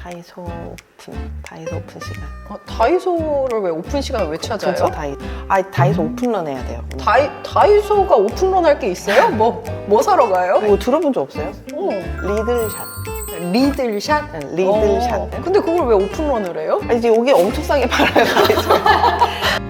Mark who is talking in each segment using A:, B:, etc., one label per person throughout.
A: 다이소 오픈, 다이소 오픈 시간.
B: 어, 다이소를 왜 오픈 시간을 왜 찾아요?
A: 근처 다이, 아 다이소 오픈런 해야 돼요.
B: 다이, 다이소가 오픈런 할 게 있어요? 뭐, 뭐 사러 가요?
A: 뭐 들어본 적 없어요?
B: 어,
A: 리들샷.
B: 리들샷?
A: 응, 리들샷.
B: 어, 근데 그걸 왜 오픈런을 해요?
A: 아, 이제 여기 엄청 싸게 팔아요. 다이소.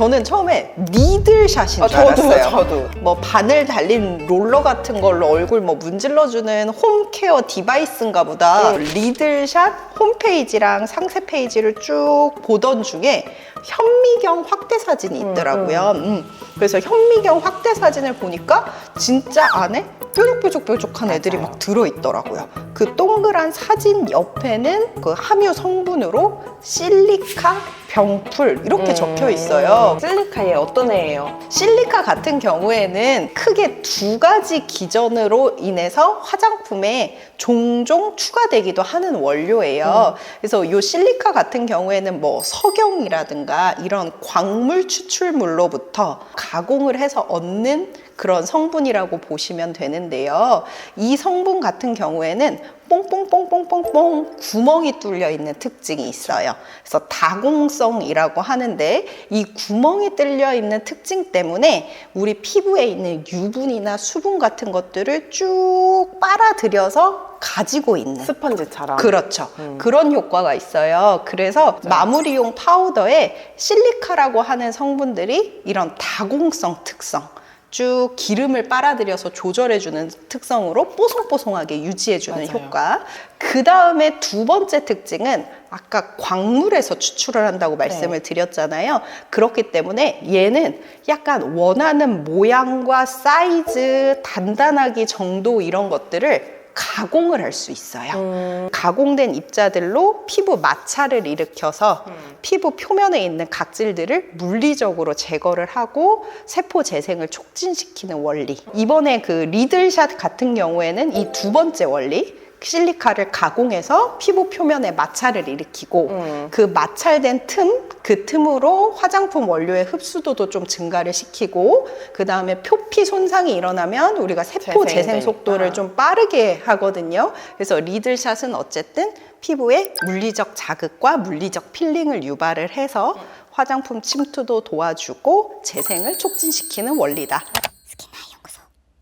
B: 저는 처음에 니들샷인
A: 아,
B: 줄
A: 저도요,
B: 알았어요.
A: 저도.
B: 뭐 바늘 달린 롤러 같은 걸로 얼굴 뭐 문질러주는 홈케어 디바이스인가 보다. 리들샷 홈페이지랑 상세 페이지를 쭉 보던 중에 현미경 확대 사진이 있더라고요. 음, 그래서 현미경 확대 사진을 보니까 진짜 안에 뾰족뾰족뾰족한 애들이. 막 들어있더라고요. 그 동그란 사진 옆에는 그 함유 성분으로 실리카, 병풀 이렇게 적혀 있어요.
A: 실리카에 어떤 애예요?
B: 실리카 같은 경우에는 크게 두 가지 기전으로 인해서 화장품에 종종 추가되기도 하는 원료예요. 그래서 이 실리카 같은 경우에는 뭐 석영이라든가 이런 광물 추출물로부터 가공을 해서 얻는 그런 성분이라고 보시면 되는데요. 이 성분 같은 경우에는 뽕뽕뽕뽕뽕뽕 구멍이 뚫려 있는 특징이 있어요. 그래서 다공성이라고 하는데 이 구멍이 뚫려 있는 특징 때문에 우리 피부에 있는 유분이나 수분 같은 것들을 쭉 빨아들여서 가지고 있는
A: 스펀지처럼.
B: 그렇죠. 그런 효과가 있어요. 그래서 마무리용 파우더에 실리카라고 하는 성분들이 이런 다공성 특성, 쭉 기름을 빨아들여서 조절해주는 특성으로 뽀송뽀송하게 유지해주는
A: 맞아요.
B: 효과. 그 다음에 두 번째 특징은 아까 광물에서 추출을 한다고 말씀을 드렸잖아요. 그렇기 때문에 얘는 약간 원하는 모양과 사이즈, 단단하기 정도 이런 것들을 가공을 할 수 있어요. 가공된 입자들로 피부 마찰을 일으켜서 피부 표면에 있는 각질들을 물리적으로 제거를 하고 세포 재생을 촉진시키는 원리. 이번에 그 리들샷 같은 경우에는 이 두 번째 원리. 실리카를 가공해서 피부 표면에 마찰을 일으키고
A: 음.
B: 그 마찰된 틈, 그 틈으로 화장품 원료의 흡수도도 좀 증가를 시키고 그 다음에 표피 손상이 일어나면 우리가 세포
A: 재생이
B: 재생 속도를
A: 되니까.
B: 좀 빠르게 하거든요. 그래서 리들샷은 어쨌든 피부에 물리적 자극과 물리적 필링을 유발을 해서 화장품 침투도 도와주고 재생을 촉진시키는 원리다.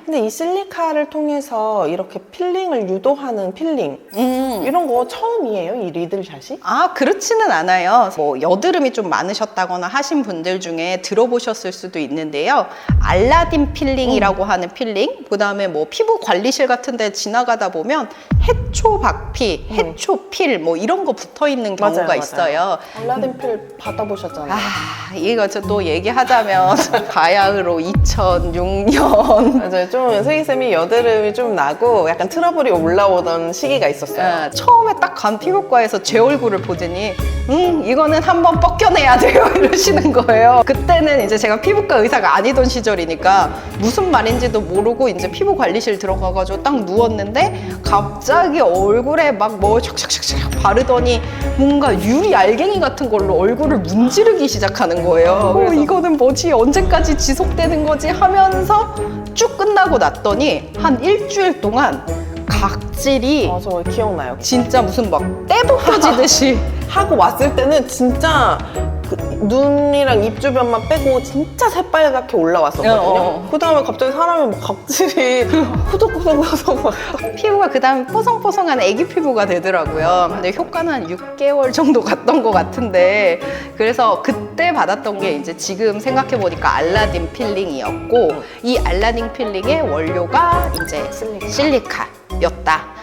A: 근데 이 실리카를 통해서 이렇게 필링을 유도하는 필링
B: 음.
A: 이런 거 처음이에요? 이 리들샷이?
B: 아, 그렇지는 않아요. 뭐, 여드름이 좀 많으셨다거나 하신 분들 중에 들어보셨을 수도 있는데요. 알라딘 필링이라고 하는 필링, 그 다음에 뭐, 피부 관리실 같은 데 지나가다 보면 해초 박피, 해초 필, 뭐, 이런 거 붙어 있는 경우가
A: 맞아요,
B: 있어요.
A: 알라딘 필 받아보셨잖아요.
B: 아, 이거 저 또 얘기하자면, 바야흐로 2006년.
A: 맞아요. 좀 슬기 쌤이 여드름이 좀 나고 약간 트러블이 올라오던 시기가 있었어요.
B: 아, 처음에 딱 간 피부과에서 제 얼굴을 보더니 음 이거는 한번 벗겨내야 돼요. 이러시는 거예요. 그때는 이제 제가 피부과 의사가 아니던 시절이니까 무슨 말인지도 모르고 이제 피부 관리실 들어가가지고 딱 누웠는데 갑자기 얼굴에 막뭐 샥샥샥샥 바르더니 뭔가 유리 알갱이 같은 걸로 얼굴을 문지르기 시작하는 거예요. 어, 이거는 뭐지? 언제까지 지속되는 거지? 하면서 쭉 끝나고 났더니 한 일주일 동안 각질이
A: 아, 저 기억나요.
B: 진짜 무슨 막 떼벗겨지듯이
A: 하고 왔을 때는 진짜 그 눈이랑 입 주변만 빼고 진짜 새빨갛게 올라왔었거든요.
B: 어, 어.
A: 그 다음에 갑자기 사람이 막 각질이 후덕후덕후덕 막
B: 피부가 그 다음에 뽀송뽀송한 애기 피부가 되더라고요. 근데 효과는 한 6개월 정도 갔던 것 같은데 그래서 그때 받았던 게 이제 지금 생각해 보니까 알라딘 필링이었고 이 알라딘 필링의 원료가 이제
A: 실리카.
B: 실리카였다.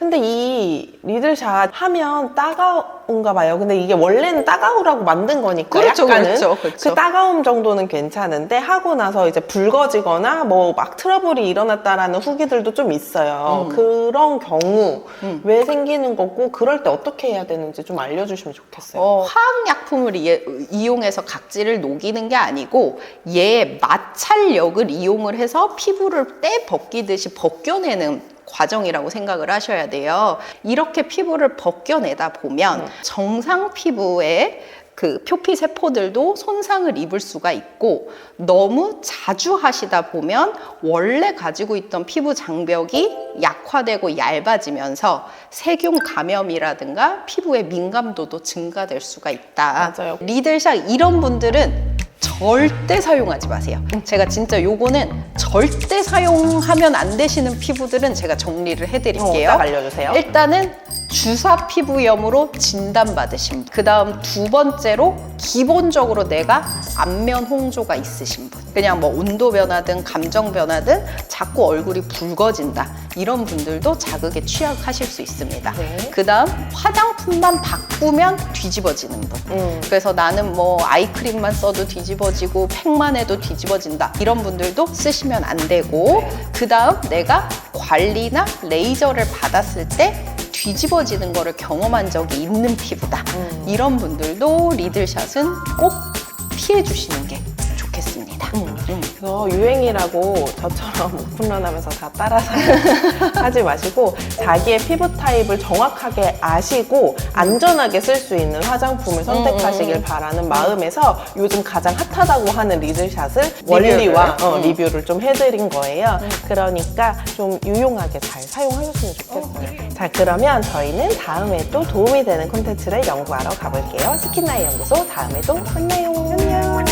A: 근데 이 리들샷 하면 따가운가 봐요. 근데 이게 원래는 따가우라고 만든 거니까
B: 그렇죠,
A: 약간은
B: 그렇죠, 그렇죠.
A: 그 따가움 정도는 괜찮은데 하고 나서 이제 붉어지거나 뭐 막 트러블이 일어났다라는 후기들도 좀 있어요.
B: 음.
A: 그런 경우 왜 생기는 거고 그럴 때 어떻게 해야 되는지 좀 알려주시면 좋겠어요.
B: 어, 화학 약품을 이, 이용해서 각질을 녹이는 게 아니고 얘의 마찰력을 이용을 해서 피부를 떼 벗기듯이 벗겨내는 과정이라고 생각을 하셔야 돼요. 이렇게 피부를 벗겨내다 보면 정상 피부에 그 표피 세포들도 손상을 입을 수가 있고 너무 자주 하시다 보면 원래 가지고 있던 피부 장벽이 약화되고 얇아지면서 세균 감염이라든가 피부의 민감도도 증가될 수가 있다.
A: 맞아요.
B: 리들샥 이런 분들은 절대 사용하지 마세요. 제가 진짜 요거는 절대 사용하면 안 되시는 피부들은 제가 정리를 해드릴게요.
A: 어, 딱 알려주세요.
B: 일단은 주사 피부염으로 진단받으신 분. 그 다음 두 번째로 기본적으로 내가 안면 홍조가 있으신 분. 그냥 뭐 온도 변화든 감정 변화든 자꾸 얼굴이 붉어진다. 이런 분들도 자극에 취약하실 수 있습니다.
A: 네.
B: 그 다음 화장품만 바꾸면 뒤집어지는 분.
A: 음.
B: 그래서 나는 뭐 아이크림만 써도 뒤집어지고 팩만 해도 뒤집어진다. 이런 분들도 쓰시면 안 되고 그 다음 내가 관리나 레이저를 받았을 때 뒤집어지는 거를 경험한 적이 있는 피부다.
A: 음.
B: 이런 분들도 리들샷은 꼭 피해 주시는 게.
A: 그래서 유행이라고 저처럼 오픈런하면서 다 따라서 하지 마시고 자기의 피부 타입을 정확하게 아시고 안전하게 쓸 수 있는 화장품을 선택하시길 바라는 마음에서 요즘 가장 핫하다고 하는 리들샷을 원리와 어,
B: 음.
A: 리뷰를 좀 해드린 거예요. 그러니까 좀 유용하게 잘 사용하셨으면 좋겠어요. 자 그러면 저희는 다음에 또 도움이 되는 콘텐츠를 연구하러 가볼게요. 스킨나이 연구소 다음에 또 만나요. 안녕.